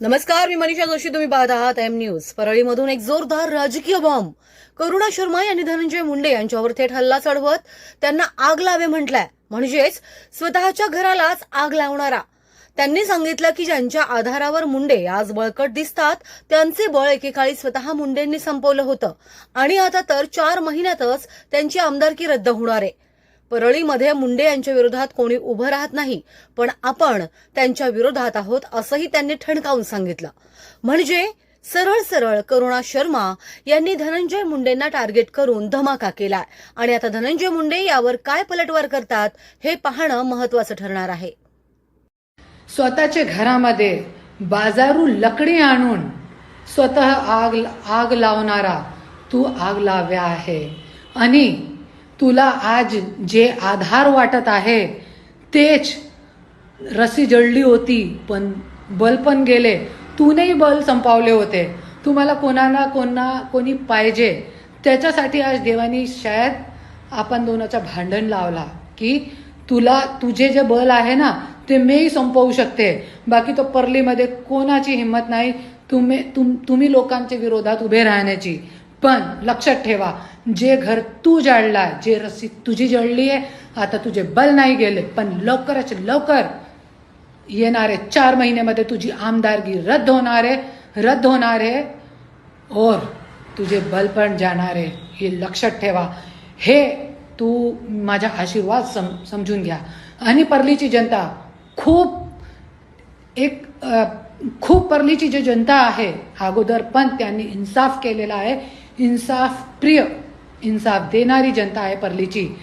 नमस्कार मी मनीषा जोशी तुम्ही पाहत आहात एम न्यूज परळीमधून एक जोरदार राजकीय बॉम्ब करुणा शर्मा यांनी धनंजय मुंडे यांच्यावर थेट हल्ला चढवत त्यांना आग लावे म्हटलंय. म्हणजेच स्वतःच्या घरालाच आग लावणारा. त्यांनी सांगितलं की ज्यांच्या आधारावर मुंडे आज बळकट दिसतात त्यांचे बळ एकेकाळी स्वतः मुंडेंनी संपवलं होतं. आणि आता तर चार महिन्यातच त्यांची आमदारकी रद्द होणार आहे. परळीमध्ये मुंडे यांच्या विरोधात कोणी उभं राहत नाही पण आपण त्यांच्या विरोधात आहोत असंही त्यांनी ठणकावून सांगितलं. म्हणजे सरळ सरळ करुणा शर्मा यांनी धनंजय मुंडेंना टार्गेट करून धमाका केलाय. आणि आता धनंजय मुंडे यावर काय पलटवार करतात हे पाहणं महत्वाचं ठरणार आहे. स्वतःच्या घरामध्ये बाजारू लकडी आणून स्वतः आग आग लावणारा तू आग लाव्या आहे. आणि तुला आज जे आधार वाटत आहे तेच रस्सी जळली होती पण बल पण गेले. तूनेही बल संपावले होते. तुम्हाला कोणाला कोणा कोणी पाहिजे त्याच्यासाठी आज देवानी शायद आपण दोनाचं भांडण लावला की तुला तुझे जे बल आहे ना ते मीही संपवू शकते. बाकी तो परलीमध्ये कोणाची हिंमत नाही तुम्ही तुम तुम्ही लोकांच्या विरोधात उभे राहण्याची. पण लक्षात ठेवा जे घर तू जाळला जे रस्सी तुझी जळली आहे आता तुझे बल नाही गेले पण लवकरच लवकर येणारे चार महिन्यामध्ये तुझी आमदारगी रद्द होणार आहे रद्द होणार आहे और तुझे बल पण जाणार आहे हे लक्षात ठेवा. हे तू माझा आशीर्वाद सम समजून घ्या. आणि परलीची जनता खूप एक खूप परलीची जी जनता आहे अगोदर पण त्यांनी इन्साफ केलेला आहे इन्साफ प्रिय इन्साफ देणारी जनता आहे परलीची.